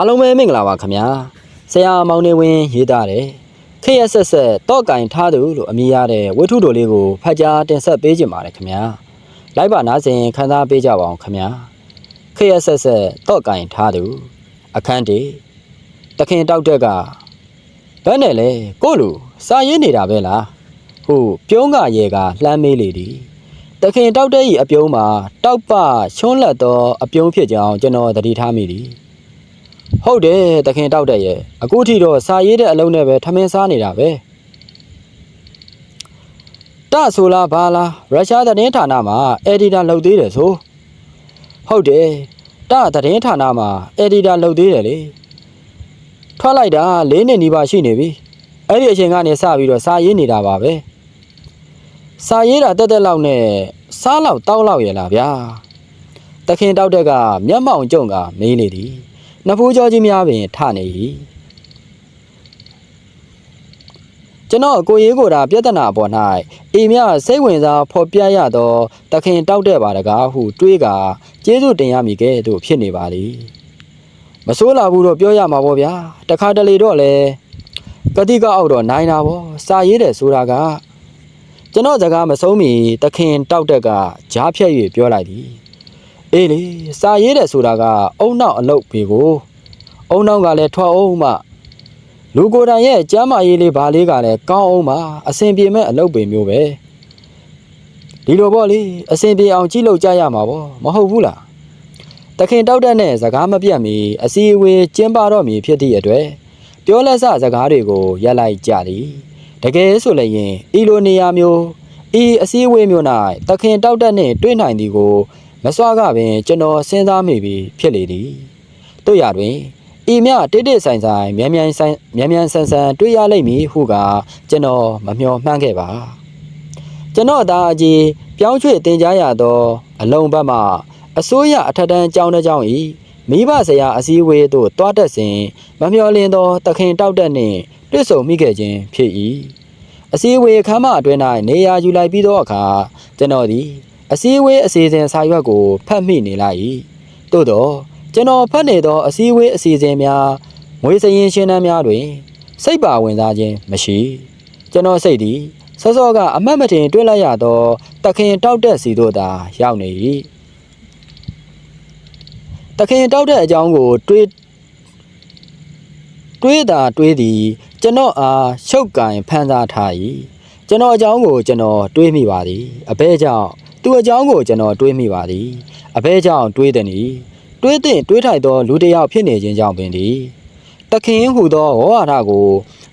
အားလုံးပဲမင်္ဂလာပါခင်ဗျာဆရာမောင်နေဝင်းရေးသားတယ်ခေရဆက်ဆက်တော့ကင်ထားသူလို့အမည်ရတဲ့ဝိထုတော်လေးကိုဖတ်ကြားတင်ဆက်ပေးခြင်းပါတယ်ခင်ဗျာလိုက်ပါနားစဉ်ခန်းစားပေးကြပါအောင်ခင်ဗျာခေရဆက်ဆက်တော့ကင်ထားသူအခန်းတီတခင်တောက်တက်ကဘယ်နဲ့လဲကိုလူစာရင်းနေတာပဲလားဟုတ်ပြုံးကရေကလှမ်းမေးလေသည်တခင်တောက်တဲ့ဤအပြုံးမှာတောက်ပချွန်းလက်သောအပြုံးဖြစ်ကြောင်းကျွန်တော်သတိထားမိသည် ဟုတ်တယ်တခင်တောက်တဲ့ရဲ့အခုထိတော့စာရေးတဲ့အလုံးနဲ့ပဲထမင်းစားနေတာပဲတဆိုလားဘာလားရုရှားသတင်းဌာနမှာအက်ဒီတာလုပ်သေးတယ်ဆိုဟုတ်တယ်တသတင်းဌာနမှာအက်ဒီတာလုပ်သေးတယ်လေထွက်လိုက်တာ၄နှစ်နီးပါးရှိနေပြီအဲ့ဒီအချိန်ကနေစပြီးတော့စာရေးနေတာပါပဲစာရေးတာတက်တက်လောက်နဲ့စားလောက်တောက်လောက်ရလားဗျာတခင်တောက်တဲ့ကမျက်မှောင်ကျုံကမေးလေသည် နဖူးကြောကြီးများပင်ထနေ၏ကျွန်တော်ကိုရေးကိုယ်တာပြဿနာပေါ်၌အိမ်မြစိတ်ဝင်စားဖော်ပြရသောတခင်တောက်တဲ့ပါတကားဟုတွေးကာကျေးဇူးတင်ရမည်ကဲ့သို့ဖြစ်နေပါသည်မဆိုးလာဘူးတော့ပြောရမှာပေါ့ဗျာတခါတလေတော့လေကတိကအောက်တော့နိုင်တာပေါ့စာရေးတယ်ဆိုတာကကျွန်တော်စကားမဆုံးမီတခင်တောက်တဲ့ကကြားဖြတ်၍ပြောလိုက်သည် အေးလေစာရေးတယ်ဆိုတာကအုံနောက်အလုပ်ပေကိုအုံနောက်ကလည်းထွက်အောင်မှလူကိုယ်တိုင်ရဲ့ကျမ်းမာရေးလေးဘာလေးကလည်းကောင်းအောင်မှအဆင်ပြေမဲ့အလုပ်ပေမျိုးပဲဒီလိုပေါ့လေအဆင်ပြေအောင်ကြည့်လို့ကြရမှာပေါ့မဟုတ်ဘူးလားတခင်တောက်တဲ့နဲ့စကားမပြတ်မီအစီအဝေးကျင်းပတော့မည်ဖြစ်သည့်အတွက်ပြောလက်စစကားတွေကိုရက်လိုက်ကြသည်တကယ်ဆိုလည်းရင်ဤလိုနေရာမျိုးဤအစည်းအဝေးမျိုး၌တခင်တောက်တဲ့နဲ့တွေ့နိုင်သည်ကို မစွာကပင်ကျွန်တော်စဉ်းစားမိပြီးဖြစ်လေသည်တို့ရတွင်ဤမြတိတိဆိုင်ဆိုင်မြန်မြန်ဆိုင်မြန်မြန်ဆန်ဆန်တွေ့ရလိမ့်မည်ဟုကကျွန်တော်မမျှော်မှန်းခဲ့ပါကျွန်တော်သားအကြီးပြောင်းရွှေ့တင်ကြားရသော အလုံးဘက်မှအစိုးရအထက်တန်းကျောင်းတစ်ကျောင်းဤမိဘဆရာအစည်းအဝေးသို့တွားတက်စဉ်မမျှော်လင့်သောတခင်တောက်တက်နှင့်တွေ့ဆုံမိခဲ့ခြင်းဖြစ်၏အစည်းအဝေးခမ်းမအတွင်း၌နေရာယူလိုက်ပြီးသောအခါကျွန်တော်သည် အစည်းအဝေးအစီအစဉ်စာရွက်ကိုဖတ်မိနေလိုက်၏သို့တော့ကျွန်တော်ဖတ်နေသောအစည်းအဝေးအစီအစဉ်များငွေစရင်ရှင်းတန်းများတွင် စိတ်ပါဝင်စားခြင်းမရှိကျွန်တော်စိတ်သည်စောစောကအမတ်မတင်တွေ့လိုက်ရသောတခင်တောက်တက်စီတို့သာရောက်နေ၏တခင်တောက်တဲ့အကြောင်းကိုတွေးတွေးတာတွေးသည်ကျွန်တော်အားရှုပ်ကင်ဖန်စားထား၏ကျွန်တော်အကြောင်းကိုကျွန်တော်တွေးမိပါသည်အဘဲကြောင့် သူအကြောင်းကိုကျွန်တော်တွေးမိပါသည်အဘဲကြောင့်တွေးတယ်နီတွေးတဲ့တွေးထိုက်သောလူတစ်ယောက်ဖြစ်နေခြင်းကြောင့်ပင်ဒီတခင်ဟူသောဝါဒကို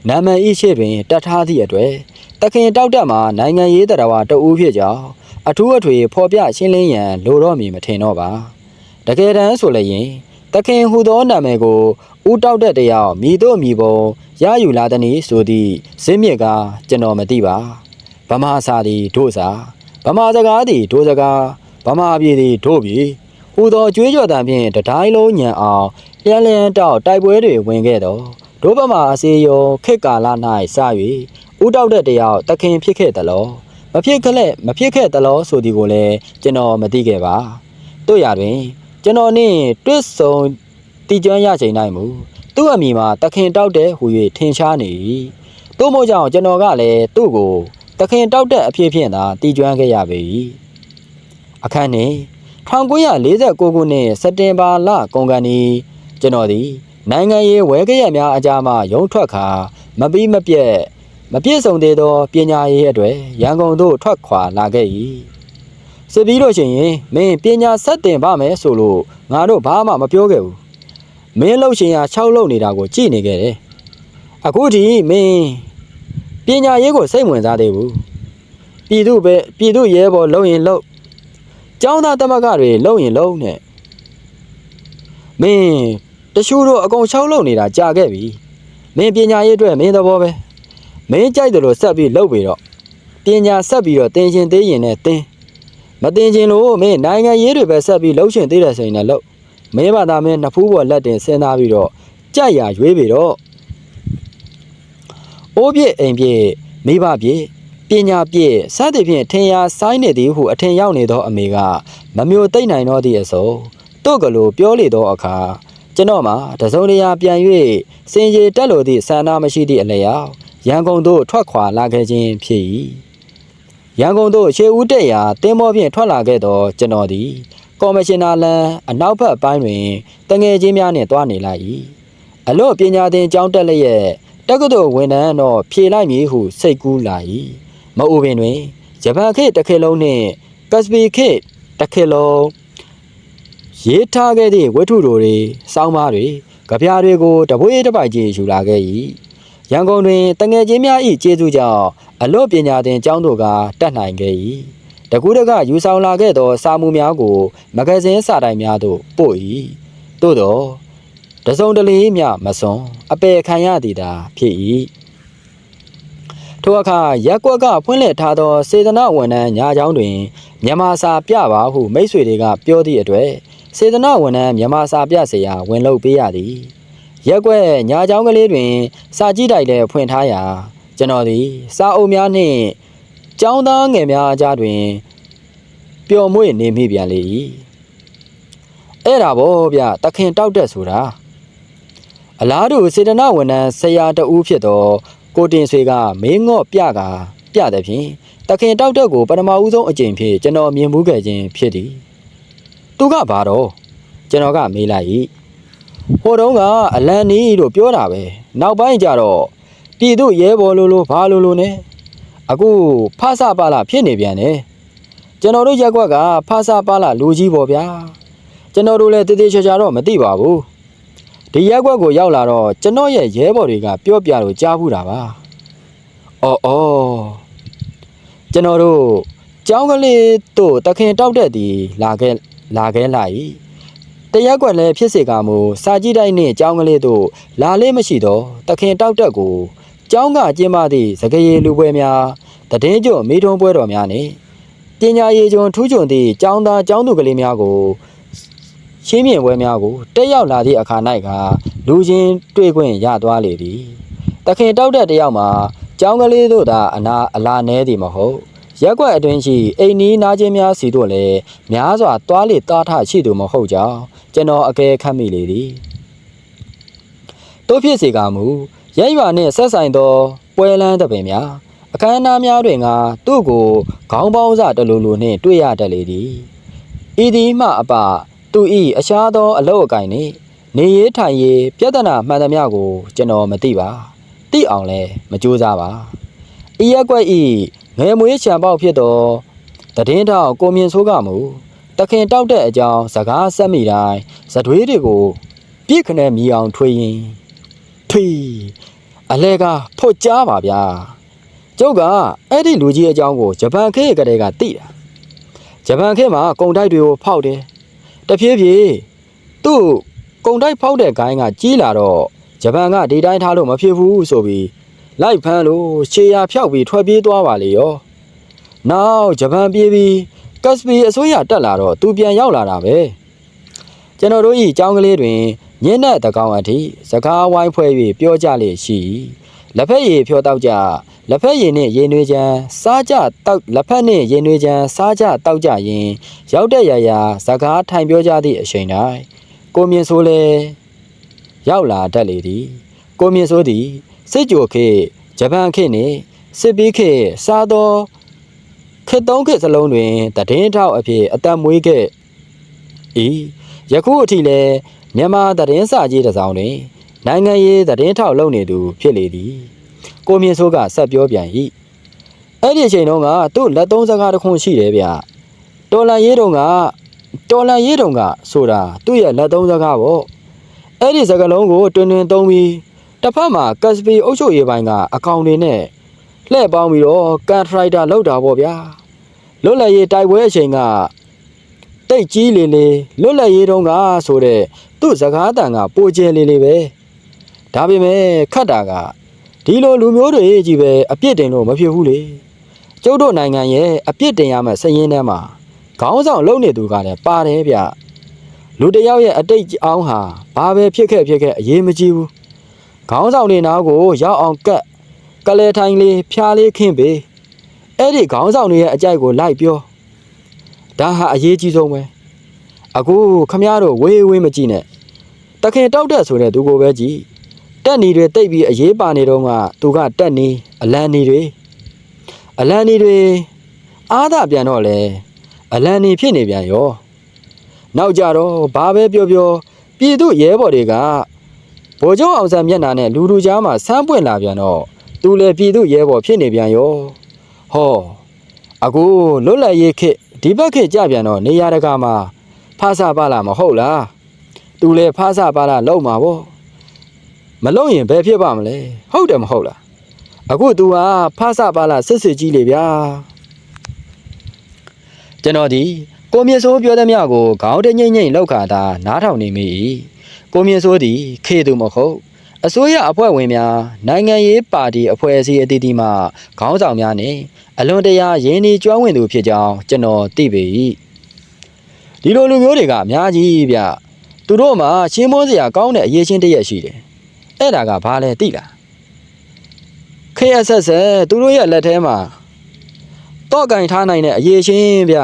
နာမည်ဤရှိပင်တတ်ထားသည့်အတွေ့တခင်တောက်တက်မှာနိုင်ငံရေးတရားဝါတဦးဖြစ်ကြောင်းအထူးအထွေဖော်ပြရှင်းလင်းရန်လိုတော့မည်မထင်တော့ပါတကယ်တမ်းဆိုလည်းရင်တခင်ဟူသောနာမည်ကိုဦးတောက်တက်တယောက်မြည်တို့မြည်ပုံရယူလာသည်နီဆိုသည့်ဇင်းမြစ်ကကျွန်တော်မသိပါဗမာစာသည်တို့စာ ဗမာစကားသည်ဒိုစကားဗမာပြည်သည်ဒို့ပြည်ဟူသောကြွေးကြော်တံဖြင့်တတိုင်းလုံးညံအောင်လျံလျံတောက်တိုက်ပွဲတွေဝင်ခဲ့တော့ဒို့ဗမာအစီယုံခေတ်ကာလ၌စ၍ဥတောက်တဲ့တယောက်တခင်ဖြစ်ခဲ့တယ်လို့မဖြစ်ခလက်မဖြစ်ခဲ့တယ်လို့ဆိုဒီကိုလည်းကျွန်တော်မသိခဲ့ပါတို့ရတွင် ကျွန်တော်နှင့်တွေ့ဆုံတည်ကြွရချိန်တိုင်းမူသူ့အမိမှာတခင်တောက်တဲ့ဟူ၍ထင်ရှားနေ၏တို့မို့ကြောင့်ကျွန်တော်ကလည်းသူ့ကို တခင်တောက်တဲ့အဖြစ်ဖြင့်သာတည်ကျွမ်းခဲ့ရပေ၏အခန်းနှင့်1949ခုနှစ်စက်တင်ဘာလကုန်ကန်ဤကျွန်တော်သည်နိုင်ငံရေးဝဲကြရများအကြမှာရုံထွက်ခါမပြီးမပြက်မပြည့်စုံသေးသောပညာရေးအတွေ့ရန်ကုန်သို့ထွက်ခွာလာခဲ့၏စစ်ပြီးလို့ရှိရင်မင်းပညာဆက်တင်ပါမယ်ဆိုလို့ငါတို့ဘာမှမပြောခဲ့ဘူးမင်းလှုပ်ရှင်ရ6လှုပ်နေတာကိုကြည့်နေခဲ့တယ်အခုဒီမင်း ပညာရေးကိုစိတ်ဝင်စားသေးဘူးပြည်သူပဲပြည်သူရဲဘော်လုံရင်လုံကျောင်းသားတမကတွေလုံရင်လုံနဲ့မင်းတချို့တော့အကုန်6လှုပ်နေတာကြာခဲ့ပြီမင်းပညာရေးအတွက်မင်းသဘောပဲမင်းကြိုက်တယ်လို့ဆက်ပြီးလှုပ်ပြီတော့ပညာဆက်ပြီးတော့တင်ရှင်သေးရင်နဲ့တင်မတင်ချင်လို့မင်းနိုင်ငံရေးတွေပဲဆက်ပြီးလှုပ်ရှင်သေးတယ်ဆိုရင်လည်းလှုပ်မင်းဘာသာမင်းနှစ်ဖူးပေါ်လက်တင်စဉ်းစားပြီးတော့ကြက်ရရွေးပြီတော့ အိုးပြည့်အိမ်ပြည့်မိဘပြည့်ပညာပြည့်စသဖြင့်ထင်ရှားဆိုင်နေသည်ဟုအထင်ရောက်နေသောအမေကမမျိုးသိမ့်နိုင်တော့သည့်အစုံတို့ကလေးပြောလေသောအခါကျွန်တော်မှာတစုံတရာပြန်၍စင်ကြေတက်လို့သည့်ဆန္ဒမရှိသည့်အလျောက်ရန်ကုန်သို့ထွက်ခွာလာခဲ့ခြင်းဖြစ်၏ရန်ကုန်သို့ရှေးဦးတက်ရာတင်းမောဖြင့်ထွက်လာခဲ့သောကျွန်တော်သည်ကော်မရှင်နာလန်အနောက်ဘက်ပိုင်းတွင်တငယ်ချင်းများနှင့်တွားနေလိုက်၏အလို့ပညာသင်ကျောင်းတက်လျက် တက္ကသိုလ်ဝန်ထမ်းတော့ဖြေလိုက်မည်ဟုစိတ်ကူးလာ၏မအူပင်တွင်ဂျပန်ခေတ်တစ်ခေတ်လုံးနှင့်ကက်စပီခေတ်တစ်ခေတ်လုံးရေးထားခဲ့သည့်ဝတ္ထုတို့တွေစောင်းပါးတွေကြပြားတွေကိုတပွေးတစ်ပိုက်ကြီးယူလာခဲ့၏ရန်ကုန်တွင်တငယ်ချင်းများ၏ကျေးဇူးကြောင့်အလို့ပညာသင်ကျောင်းတို့ကတက်နိုင်ခဲ့၏တကူးတကယူဆောင်လာခဲ့သောစာမှုများကို မဂဇင်းစာတိုင်များသို့ပို့၏သို့သော တစုံတလေးမျှမစွန်အပေခံရသည်သာဖြစ်၏ထိုအခါရက်ကွက်ကဖွင့်လှစ်ထားသောစေတနာဝန်ထမ်းညာကျောင်းတွင်မြန်မာစာပြပါဟုမိတ်ဆွေတွေကပြောသည့်အတွေ့ စေတနာဝန်ထမ်းမြန်မာစာပြเสียဝင်လုပ်ပေးရသည်ရက်ကွက်ညာချောင်းကလေးတွင် စာကြည့်တိုက်လည်းဖွင့်ထားရာကျွန်တော်သည် စာအုပ်များနှင့်ကျောင်းသားငယ်များအကြားတွင်ပျော်မွေ့နေမိပြန်လေ၏အဲ့ဒါဗောဗျတခင်တောက်တက်ဆိုတာ အလားတူစေတနာဝန်ထမ်းဆရာတဦးဖြစ်သောကိုတင်ဆွေကမင်းငော့ပြကပြတဲ့ဖြင့်တခင်တောက်တက်ကိုပထမဦးဆုံးအကြိမ်ဖြင့်ကျွန်တော်မြင်မှုခဲ့ခြင်းဖြစ်သည်သူကဘာတော့ကျွန်တော်ကမေးလိုက်၏ဟိုတုန်းကအလန်နီလို့ပြောတာပဲနောက်ပိုင်းကျတော့ပြည်သူရဲဘော်လိုလိုဘာလိုလိုနဲ့အခုဖဆပါလာဖြစ်နေပြန်တယ်ကျွန်တော်တို့ရက်ကွက်ကဖဆပါလာလူကြီးပေါ့ဗျာကျွန်တော်တို့လည်းတည်တည်ချာချာတော့မသိပါဘူး ဒီရက်ကွက်ကိုရောက်လာတော့ကျွန်တော်ရဲ့ရဲဘော်တွေကပြောပြလို့ကြားဘူးတာပါအော်အော်ကျွန်တော်တို့ကျောင်းကလေးတို့တခင်တောက်တဲ့ဒီလာခဲ့လာခဲလာ၏တရက်ကွက်လည်းဖြစ်စေကမူစာကြည့်တိုက်နှင့်ကြောင်းကလေးတို့လာလေးမရှိတော့တခင်တောက်တက်ကိုကျောင်းကကျင်းပသည့်စကရေလူပွဲများတည်င်းကျွမိထုံးပွဲတော်များနှင့်ပညာရေးကျွန်းထူးချွန်သည့်ကျောင်းသားကျောင်းသူကလေးများကို ရှင်းမြင်ပွဲများကိုတက်ရောက်လာသည့်အခါ၌ကလူချင်းတွေ့ခွင့်ရသွားလေသည်တခင်တောက်တက်တယောက်မှာကျောင်းကလေးတို့သာအနာအလာနဲသည်မဟုတ်ရက်ကွက်အတွင်းရှိအိမ်နီးနားချင်းများစီတို့လည်းများစွာတွားလေတားထရှိသူမဟုတ်ကြောင်းကျွန်တော်အကဲခတ်မိလေသည်တို့ဖြစ်စေကမူရက်ရွာနှင့်ဆက်ဆိုင်သောပွဲလန်းတပင်များအခမ်းအနားများတွင်ကသူ့ကိုခေါင်းပေါင်းစတလူလူနှင့်တွေ့ရတတ်လေသည်ဤသည်မှအပ သူဤအရှားသော အလုတ်အကင်နှင့်နေရေးထိုင်ရေးပြဿနာမှန်သမျှကို ကျွန်တော်မသိပါသိအောင်လဲမကြိုးစားပါဤရက်ကွက်ဤငယ်မွေးချံပေါက်ဖြစ်သောတည်င်းထောက်ကိုမြင့်ဆိုးကမူတခင်တောက်တဲ့အကြောင်းစကားဆက်မိတိုင်းဇတွေးတွေကိုပြည့်ခနဲ့မြည်အောင်ထွေးရင်ထွေးအလဲကဖွတ်ကြားပါဗျာကျုပ်ကအဲ့ဒီလူကြီးအကြောင်းကိုဂျပန်ခေတ်ကလေးကသိတာဂျပန်ခေတ်မှာကုံတိုက်တွေကိုဖောက်တယ် တဖြည်းဖြည်းသူ့ကုံတိုက်ဖောက်တဲ့ဂိုင်းကကြီးလာတော့ဂျပန်ကဒီတိုင်းထားလို့မဖြစ်ဘူးဆိုပြီးလိုက်ဖမ်းလို့ခြေရာဖြောက်ပြီးထွက်ပြေးသွားပါလေရော။နောက်ဂျပန်ပြေးပြီးကတ်စပီအစိုးရတက်လာတော့သူပြန်ရောက်လာတာပဲ။ကျွန်တော်တို့ဤចောင်းကလေးတွင်ညင်းတဲ့တကောင်အထိစကားဝိုင်းဖွဲ့၍ပြောကြလေရှိ။ လက်ဖက်ရည်ဖြောတောက်ကြလက်ဖက်ရည်နှင့်ရင်နွေးချမ်းစားကြတောက်လက်ဖက်နှင့်ရင်နွေးချမ်းစားကြတောက်ကြရင်ရောက်တဲ့ရရာစကားထိုင်ပြောကြသည့်အချိန်တိုင်းကိုမြင့်ဆိုးလဲရောက်လာတတ်လေသည်။ကိုမြင့်ဆိုးသည်စစ်ကြိုခေတ်ဂျပန်ခေတ်နှင့်စစ်ပြီးခေတ်စားသောခေတ်သုံးခေတ်စလုံးတွင်တည်င်းထောက်အဖြစ်အသက်မွေးခဲ့ဤယခုအထိလည်းမြန်မာတည်င်းစာကြီးတစ်စောင်တွင် နိုင်ငံရေးတည်င်းထောက်လုပ်နေသူဖြစ်လေသည်ကိုမြင့်စိုးကဆက်ပြောပြန်၏အဲ့ဒီအချိန်တုန်းကသူ့လက်သုံးစကားတစ်ခုရှိတယ်ဗျတော်လန်ရေးတုန်းကတော်လန်ရေးတုန်းကဆိုတာသူ့ရဲ့လက်သုံးစကားပေါ့အဲ့ဒီစကားလုံးကိုတွင်တွင်သုံးပြီးတစ်ဖက်မှာကတ်စပီအုပ်ချုပ်ရေးပိုင်းကအကောင့်တွေနဲ့လှည့်ပေါင်းပြီးတော့ကန်ထရိုက်တာလောက်တာပေါ့ဗျာလွတ်လပ်ရေးတိုက်ပွဲအချိန်ကတိတ်ကြီးလေလေလွတ်လပ်ရေးတုန်းကဆိုတဲ့သူ့စကားတန်ကပိုကျဲလေလေပဲ ဒါပေမဲ့ခတ်တာကဒီလိုလူမျိုးတွေကြီးပဲအပြစ်တင်လို့မဖြစ်ဘူးလေကျုပ်တို့နိုင်ငံရဲ့အပြစ်တင်ရမယ့်စည်ရင်းထဲမှာခေါင်းဆောင်လုံနေသူကလည်းပါတယ်ဗျလူတစ်ယောက်ရဲ့အတိတ်အောင်းဟာဘာပဲဖြစ်ခဲ့ဖြစ်ခဲ့အရေးမကြီးဘူးခေါင်းဆောင်နေနာကိုရောက်အောင်ကက်ကလဲထိုင်လေးဖျားလေးခင်းပေးအဲ့ဒီခေါင်းဆောင်တွေရဲ့အကြိုက်ကိုလိုက်ပြောဒါဟာအရေးကြီးဆုံးပဲအခုခမရတို့ဝေးဝေးမကြည့်နဲ့တတခင်တောက်တက်ဆိုတဲ့သူကိုပဲကြည့် တက်နီတွေတိတ်ပြီးအရေးပါနေတော့ကသူကတက်နီအလန်နီတွေအလန်နီတွေအားသာပြန်တော့လေအလန်နီဖြစ်နေပြန်ရောနောက်ကြတော့ဘာပဲပြောပြောပြည်သူရဲဘော်တွေကဗိုလ်ချုပ်အောင်ဆန်းမျက်နှာနဲ့လူလူကြားမှာဆန်းပွင့်လာပြန်တော့သူလည်းပြည်သူရဲဘော်ဖြစ်နေပြန်ရောဟောအခုလွတ်လပ်ရေးခေတ်ဒီဘက်ခေတ်ကြပြန်တော့နေရာတကာမှာဖားစာပါလာမဟုတ်လားသူလည်းဖားစာပါလာလောက်မှာဗော မလုံရင်ဘယ်ဖြစ်ပါမလဲဟုတ်တယ်မဟုတ်လားအခု तू ဟာဖားစာပါလာစစ်စစ်ကြီးလေဗျာကျွန်တော်ဒီကိုမြင့်စိုးပြောသည်များကိုခေါင်းတငိမ့်ငိမ့်လောက်ခါသာနားထောင်နေမိ၏ကိုမြင့်စိုးသည်ခေသူမဟုတ်အစိုးရအဖွဲ့ဝင်များနိုင်ငံရေးပါတီအဖွဲ့အစည်းအသီးသီးမှခေါင်းဆောင်များနှင့်အလွန်တရာရင်းနှီးကျွမ်းဝင်သူဖြစ်ကြောင်းကျွန်တော်သိပေ၏ဒီလိုလူမျိုးတွေကအများကြီးဗျသူတို့မှာရှင်းမွန်းစရာကောင်းတဲ့အရေးချင်းတစ်ရက်ရှိတယ် အဲ့ဒါကဘာလဲသိလား KSS သူတို့ရဲ့လက်ထဲမှာတော့ကင်ထားနိုင်တဲ့အရေးချင်းဗျ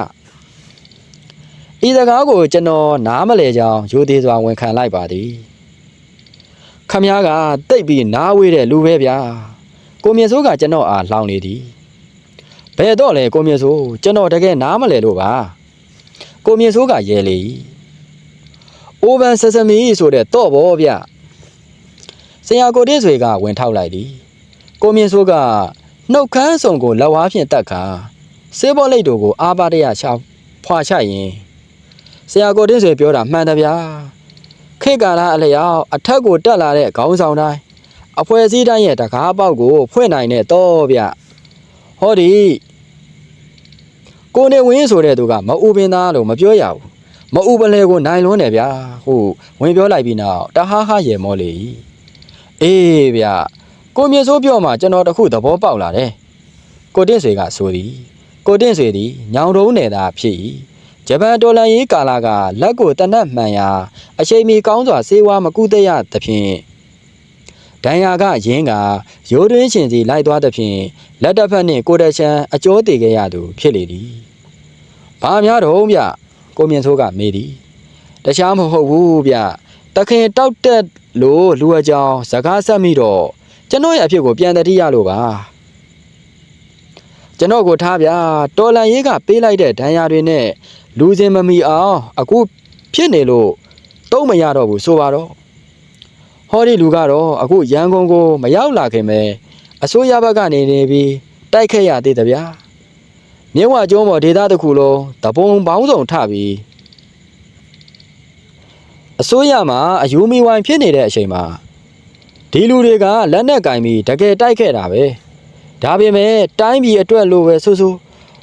ဤစကားကိုကျွန်တော်နားမလဲကြောင်းရိုသေးစွာဝန်ခံလိုက်ပါသည်ခမည်းကတိတ်ပြီးနားဝေးတဲ့လူပဲဗျာကိုမြင့်စိုးကကျွန်တော်အားလှောင်နေသည်ဘယ်တော့လဲကိုမြင့်စိုးကျွန်တော်တကယ်နားမလဲလို့ပါကိုမြင့်စိုးကရဲလေ၏အိုဗန်ဆဆမီဆိုတဲ့တော့ဗောဗျ ဆရာကိုတင်းဆွေကဝင်ထောက်လိုက်သည်ကိုမြင့်စိုးကနှုတ်ခမ်းဆောင်ကိုလက်ဝါးဖြင့်တက်ခါဆေးဘောလိတ်တို့ကိုအာပါတရချဖွာချရင်ဆရာကိုတင်းဆွေပြောတာမှန်တယ်ဗျာခေတ်ကာလအလျောက်အထက်ကိုတက်လာတဲ့ခေါင်းဆောင်တိုင်းအဖွဲစည်းတိုင်းရဲ့တကားပေါက်ကိုဖွင့်နိုင်တဲ့တော့ဗျဟောဒီကိုနေဝင်းဆိုတဲ့သူကမအူပင်သားလို့မပြောရဘူးမအူပလဲကိုနိုင်လွန်းတယ်ဗျာဟုတ်ဝင်ပြောလိုက်ပြီးနောက်တဟားဟားရေမောလေ အေးဗျာကိုမြင့်စိုးပြောမှကျွန်တော်တခုသဘောပေါက်လာတယ်။ကိုတင့်ဆွေကဆိုသည်ကိုတင့်ဆွေသည်ညောင်တုံးနယ်သားဖြစ်၏ဂျပန်တော်လန်ရေးကာလာကလက်ကိုတနတ်မှန်ရာအချိန်မီကောင်းစွာစေဝါမကုသရသဖြင့်ဒဏ်ရာကရင်းကရိုးတွင်းရှင်စီလိုက်သွားသဖြင့်လက်တစ်ဖက်နှင့်ကိုတချန်အကျိုးတည်ခဲ့ရသူဖြစ်လေသည်။ဘာများတော့ဗျကိုမြင့်စိုးကမေးသည်တခြားမဟုတ်ဘူးဗျ တခင်တောက်တက်လို့လူအကြောင်းစကားဆက်မိတော့ကျွန်တော်ရဲ့အဖြစ်ကိုပြန်တတိရလို့ပါကျွန်တော်ကိုထားဗျာတော်လန်ရေးကပေးလိုက်တဲ့ဒဏ်ရာတွေနဲ့လူစင်မမီအောင်အခုဖြစ်နေလို့တုံးမရတော့ဘူးဆိုပါတော့ဟောဒီလူကတော့အခုရန်ကုန်ကိုမရောက်လာခင်ပဲအစိုးရဘက်ကနေနေပြီးတိုက်ခတ်ရသေးတယ်ဗျာမြင်းဝကျုံးပေါ်ဒေသတစ်ခုလုံးတပုံပေါင်းစုံထပြီး အစိုးရမှာအယူမီဝိုင်ဖြစ်နေတဲ့အချိန်မှာဒီလူတွေကလက်နဲ့ကင်ပြီးတကယ်တိုက်ခဲ့တာပဲဒါပေမဲ့တိုင်းပြည်အတွက်လို့ပဲဆိုဆို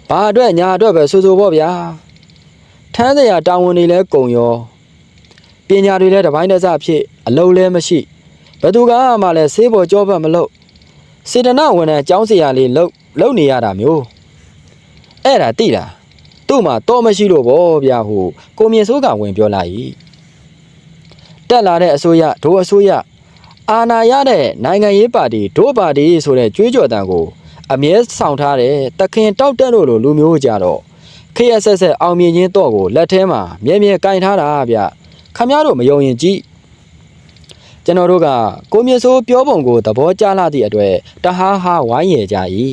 ဘာအတွက်ညာအတွက်ပဲဆိုဆိုပေါ့ဗျာထမ်းစရာတာဝန်တွေလည်းကုံရောပညာတွေလည်းတစ်ပိုင်းတစ်စဖြစ်အလုံးလည်းမရှိဘယ်သူကမှလည်းဆေးပေါ်ကြောဘက်မလို့စေတနာဝန်ထမ်းကျောင်းစရာလေးလုံလုံနေရတာမျိုးအဲ့ဒါတိလားသူ့မှာတော့မရှိလို့ဗောဗျာဟိုကိုမြင့်စိုးကဝင်ပြောလိုက်၏ တက်လာတဲ့အစိုးရဒို့အစိုးရအာဏာရတဲ့နိုင်ငံရေးပါတီဒို့ပါတီဆိုတဲ့ကြွေးကြော်တံကိုအမြဲဆောင်ထားတဲ့တခင်တောက်တက်လို့လိုလူမျိုးကြတော့ KSS အောင်မြင်ခြင်းတော့ကိုလက်ထဲမှာမြဲမြဲကင်ထားတာဗျခမရတို့မယုံရင်ကြည့်ကျွန်တော်တို့ကကိုမြင့်စိုးပြောပုံကိုသဘောကျလာသည့်အတွက်တဟားဟာဝိုင်းရကြ၏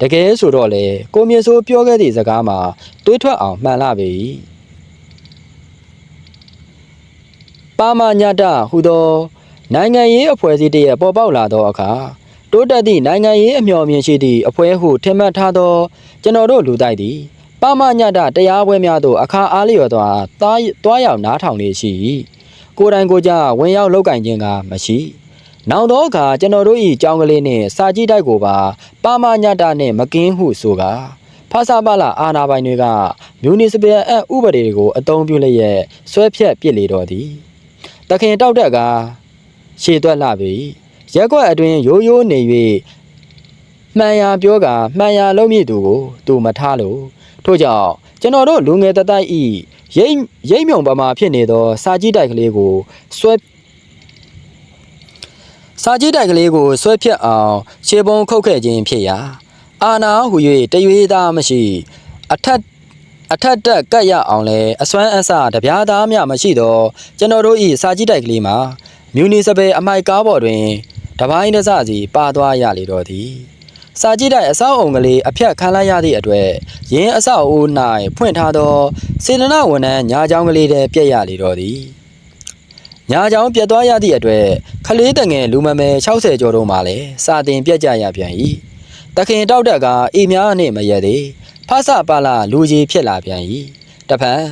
တကယ်ဆိုတော့လေကိုမြင့်စိုးပြောခဲ့သည့်စကားမှာတွေးထွက်အောင်မှန်လာပြီ ပါမညတဟူသောနိုင်ငံရေးအဖွဲ့အစည်းတည်းရဲ့ပေါ်ပေါက်လာသောအခါတိုးတက်သည့်နိုင်ငံရေးအမျှော်အမြင်ရှိသည့်အဖွဲ့ဟုထင်မှတ်ထားသောကျွန်တော်တို့လူတိုက်သည်ပမညတတရားပွဲများသို့အခါအားလျော်စွာသားတွားရောက်နားထောင်နေရှိ၏ကိုယ်တိုင်ကိုယ်ကြဝင်ရောက်လောက်ကင်ခြင်းကမရှိနောက်သောအခါကျွန်တော်တို့၏ကြောင်းကလေးနှင့်စာကြည့်တိုက်ကိုပါပမညတနှင့်မကင်းဟုဆိုကာဖာစာပလာအာနာပိုင်တွေကမြူနီစပယ်အဥပဒေတွေကိုအသုံးပြုလျက်ဆွဲဖြတ်ပစ်လေတော့သည် တခင်တောက်တက်ကရှေ့သွက်လှပြီရက်ကွက်အတွင်းရိုးရိုးနေ၍မှန်ရာပြောကမှန်ရာလုံးမြည်သူကိုသူမထားလို့ထို့ကြောင့်ကျွန်တော်တို့လူငယ်တတိုက်ဤရိမ့်ရိမ့်မြုံပမာဖြစ်နေသော စာကြည့်တိုက်ကလေးကိုဆွဲစာကြည့်တိုက်ကလေးကိုဆွဲဖြတ်အောင်ခြေပုံခုတ်ခဲ့ခြင်းဖြစ်ရာအာနာဟူ၍တရွေးသားမရှိ အထက် အထက်တက်ကတ်ရအောင်လဲအစွမ်းအစတပြားသားမျှမရှိတော့ကျွန်တော်တို့ဤစာကြည့်တိုက်ကလေးမှာမြူနီစပယ်အမိုက်ကားပေါ်တွင်တပိုင်းတစ်စစီပါသွားရလေတော့သည်စာကြည့်တိုက်အဆောက်အုံကလေးအဖြတ်ခံလိုက်ရသည့်အတွက်ရင်းအဆောက်အဦ၌ဖွင့်ထားသောစေတနာဝန်ထမ်းညာချောင်းကလေးတည်းပြက်ရလေတော့သည်ညာချောင်းပြက်သွားရသည့်အတွက်ခလေးတငယ်လူမမယ်60ကျော်တို့မှလည်းစာတင်ပြက်ကြရပြန်၏တခင်တောက်တက်ကအိများနှင့်မရသေး ဖဆပါလာလူကြီးဖြစ်လာပြန်၏တဖန်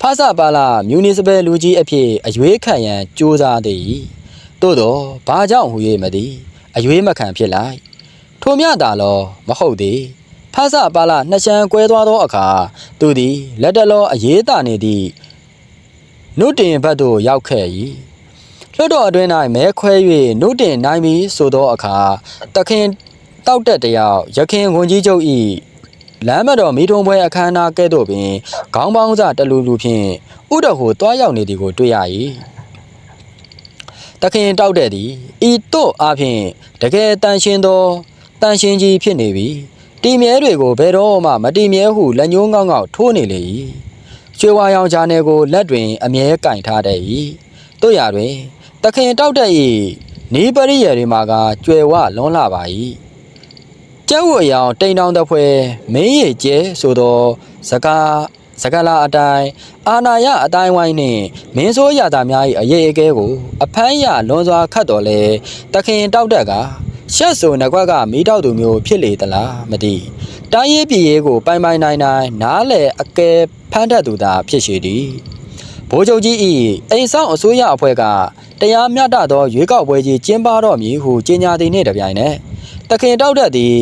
ဖဆပါလာမြူနီစပယ်လူကြီးအဖြစ်အရွေးခံရန်ကြိုးစားသည်သို့တော့ဘာကြောင့်ဟူ၍မသည်အရွေးမခံဖြစ်လိုက်ထိုမြတာလောမဟုတ်သေးဖဆပါလာနှစ်ချမ်းကွဲသွားသောအခါသူသည်လက်တလောအရေးတာနေသည့်နုတင်ဘက်သို့ရောက်ခဲ့၏လွတ်တော်အတွင်း၌မဲခွဲ၍နုတင်နိုင်ပြီဆိုသောအခါတခင်တောက်တက်တယောက်ရခင်ဝန်ကြီးချုပ်၏ လမ်းမတော်မိထုံပွဲအခမ်းအနားကဲ့သို့ပင်ခေါင်းပေါင်းစတလူလူဖြင့်ဥတော်ကိုတွားရောက်နေသည်ကိုတွေ့ရ၏တခင်တောက်တဲ့သည်ဤတို့အားဖြင့်တကယ်တန်ရှင်းသောတန်ရှင်ကြီးဖြစ်နေပြီတီမြဲတွေကိုဘယ်တော့မှမတီမြဲဟုလက်ညှိုးငေါက်ငေါက်ထိုးနေလေ၏ရွှေဝါရောင်ဂျာနယ်ကိုလက်တွင် အမြဲကင်ထားတဲ့၏တို့ရတွင် တခင်တောက်တဲ့၏နီးပရိယေတွေမှာကကျွယ်ဝလွန်းလာပါ၏ ကျဲဝအယောင်တိန်တောင်တဖွဲမင်းရည်ကျဲဆိုသောစကားစကလာအတိုင်းအာနာယအတိုင်းဝိုင်းနှင့်မင်းဆိုးရတာများ၏အရေးအကဲကို အဖမ်းရလွန်စွာခတ်တော်လဲတခင်တောက်တက်ကရှက်ဆိုနှကွက်ကမီးတောက်သူမျိုးဖြစ်လေသလားမသိတိုင်းရေးပြည်ရေးကိုပိုင်ပိုင်နိုင်နိုင်နားလေအကဲဖမ်းတတ်သူသာဖြစ်ရှိသည်ဘိုးချုပ်ကြီး၏အိမ်ဆောင်အစိုးရအဖွဲ့ကတရားမျှတသောရွေးကောက်ပွဲကြီးကျင်းပတော့မည်ဟုကြေညာသည်နှင့်တပြိုင်နက် တခင်တောက်တက်သည်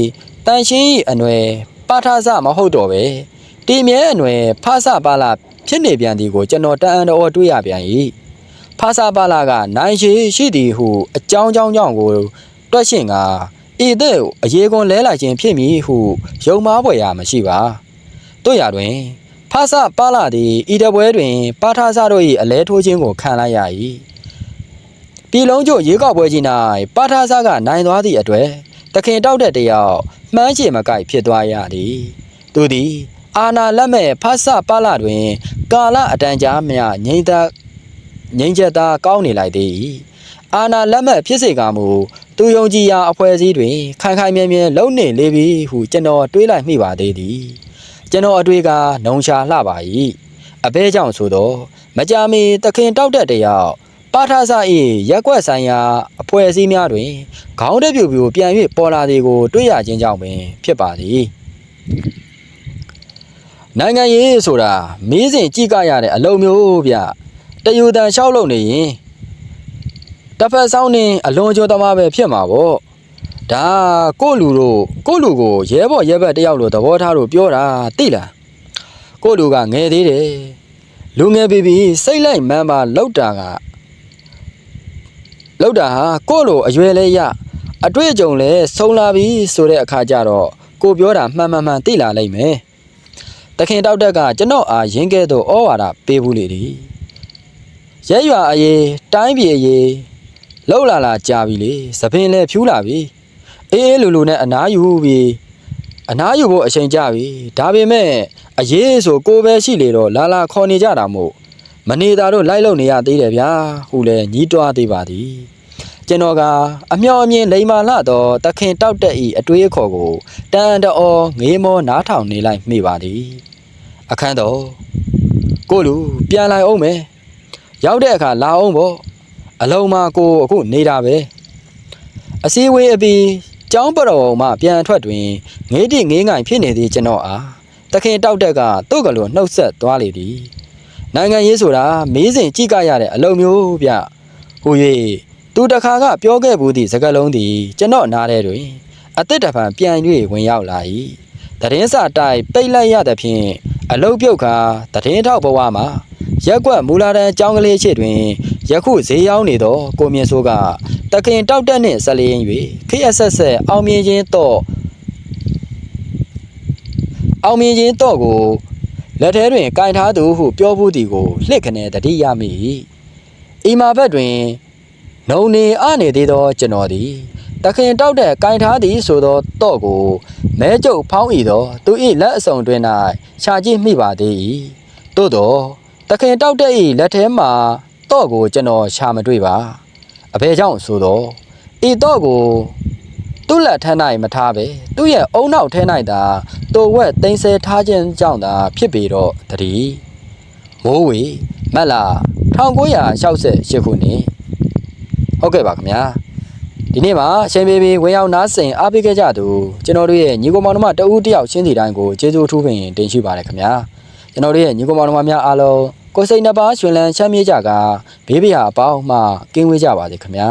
တန်ရှင်း၏အနွယ်ပါထဆမဟုတ်တော့ပဲတီမြဲအနွယ်ဖဆပါလာဖြစ်နေပြန်သည်ကိုကျွန်တော်တန်အန်တော်တွေ့ရပြန်၏ဖဆပါလာကနိုင်ရှိရှိသည်ဟုအကြောင်းကြောင်းကြောင့်ကိုတွက်ရှင်ကဤတဲ့အရေးကွန်လဲလိုက်ခြင်းဖြစ်မည်ဟုယုံမားဖွယ်ရာမရှိပါတို့ရတွင်ဖဆပါလာသည်ဤတပွဲတွင် ပါထဆတို့၏အလဲထိုးခြင်းကိုခံလိုက်ရ၏ပြည်လုံးကျရေကောက်ပွဲကြီး၌ပါထဆကနိုင်သွားသည့်အတွေ့ တခင်တောက်တဲ့တယောက်မှန်းချေမကိုက်ဖြစ်သွားရသည်သူသည်အာနာလက်မဲ့ဖဆပါလာတွင် ကာလအတန်ကြာမြငိမ့်သက်ငိမ့်ချက်သားကောင်းနေလိုက်သည်အာနာလက်မဲ့ဖြစ်စေကမူသူယုံကြည်ရာအဖွဲ့အစည်းတွင်ခိုင်ခိုင်မြဲမြဲလုံနေလေပြီဟုကျွန်တော်တွေးလိုက်မိပါသေးသည်ကျွန်တော်အတွေ့ကနှုံရှာလှပါ၏အဘဲကြောင့်ဆိုတော့မကြမီတခင်တောက်တဲ့တယောက် ပါထဆ၏ရက်ကွက်ဆိုင်ရာအဖွဲ့အစည်းများတွင်ခေါင်းတပြူပြူပြန်၍ပေါ်လာသည်ကို တွေ့ရခြင်းကြောင့်ပင်ဖြစ်ပါသည်နိုင်ငံရေးဆိုတာမင်းစဉ်ကြည့်ကြရတဲ့အလုံးမျိုးဗျတယူတန်လျှောက်လုပ်နေရင်တစ်ဖက်ဆောင်နေအလွန်ကျော်သမားပဲဖြစ်မှာပေါ့ဒါကို့လူတို့ကို့လူကိုရဲဘော်ရဲဘက်တယောက်လိုသဘောထားလို့ပြောတာသိလားကို့လူကငယ်သေးတယ်လူငယ်ပြီပြီစိတ်လိုက်မှန်းပါလောက်တာက လောက်တာဟာကို့လိုအရွယ်လဲရအတွေ့အကြုံလဲဆုံလာပြီဆိုတဲ့အခါကျတော့ကိုပြောတာမှန်မှန်မှန်သိလာလိမ့်မယ်တခင်တောက်တက်ကကျွန်တော်အားရင်းကဲတော့ဩဝါဒပေးဘူးလေဒီရဲရွာအရေးတိုင်းပြည်အရေးလောက်လာလာကြာပြီလေသပင်လည်းဖြူးလာပြီအေးအေးလူလူနဲ့အနားယူပြီအနားယူဖို့အချိန်ကြာပြီဒါပေမဲ့အရေးဆိုကိုပဲရှိလေတော့လာလာခေါ်နေကြတာမို့ မနေတာတော့လိုက်လုံနေရသေးတယ်ဗျာဟုလည်းညီးတွားသေးပါသည်ကျွန်တော်ကအမျော်အမြင်လိမ္မာလှတော့တခင်တောက်တက်ဤအတွေးအခေါ်ကိုတန်တော်ငေးမောနားထောင်နေလိုက်မိပါသည်အခန်းတော်ကိုလူပြန်လိုက်အောင်မယ်ရောက်တဲ့အခါလာအောင်ပေါ့အလုံးမကိုအခုနေတာပဲအစည်းအဝေးအပြီးကျောင်းပတော်မှပြန်ထွက်တွင်ငေးတိငေးငိုင်ဖြစ်နေသည်ကျွန်တော်အားတခင်တောက်တက်ကသူ့ကလေးနှုတ်ဆက်သွားလေသည် နိုင်ငံရေးဆိုတာမေးစဉ်ကြည့်ကြရတဲ့အလုံးမျိုးဗျဟူ၍သူတခါကပြောခဲ့ဘူးသည့်စကားလုံးသည်ကျွန်တော်နားထဲတွင်အသက်တဖန်ပြန်၍ဝင်ရောက်လာ၏တရင်စာတိုက်ပိတ်လိုက်ရသဖြင့်အလုတ်ပြုတ်ခါတရင်ထောက်ဘဝမှာရက်ကွက်မူလာတန်းကျောင်းကလေးရှိတွင်ယခုဈေးရောက်နေသောကိုမြင့်စိုးကတခင်တောက်တက်နှင့်ဆက်လျင်၍ခရဆက်ဆက်အောင်မြင်ခြင်းတော့အောင်မြင်ခြင်းတော့ကို လက်ထဲတွင်ကင်ထားသူဟုပြောဘူးသည်ကိုလှစ်ခနဲတတိယမိ၏အိမ်မာဘက်တွင်နှုံနေအနေသေးသောကျွန်တော်သည်တခင်တောက်တဲ့ကင်ထားသည်ဆိုသောတော့ကိုမဲကျုပ်ဖောင်းဤသောသူ၏လက်အစုံတွင်၌ရှာကြည့်မိပါသေး၏သို့တော့တခင်တောက်တဲ့၏လက်ထဲမှတော့ကိုကျွန်တော်ရှာမတွေ့ပါအဘယ်ကြောင့်ဆိုတော့ဤတော့ကို သူ့လက်ထမ်း၌မထားပဲသူ့ရဲ့အုံနောက်ထဲ၌သာတိုဝက်တင်ဆဲထားခြင်းကြောင့်သာဖြစ်ပေတော့တည်းမိုးဝေမက်လာ1968ခုနှစ်ဟုတ်ကဲ့ပါခင်ဗျာဒီနေ့မှာအချိန်ပေးပြီးဝင်ရောက်နားဆင်အားပေးခဲ့ကြသူကျွန်တော်တို့ရဲ့ညီကောင်မောင်နှမတဦးတယောက်ချင်းစီတိုင်းကိုကျေးဇူးအထူးပင်တင်ရှိပါတယ်ခင်ဗျာကျွန်တော်တို့ရဲ့ညီကောင်မောင်နှမများအားလုံးကိုယ်စိတ်နှစ်ပါးရှင်လန်းချမ်းမြေ့ကြကဘေးပရာအပေါင်းမှကင်းဝေးကြပါစေခင်ဗျာ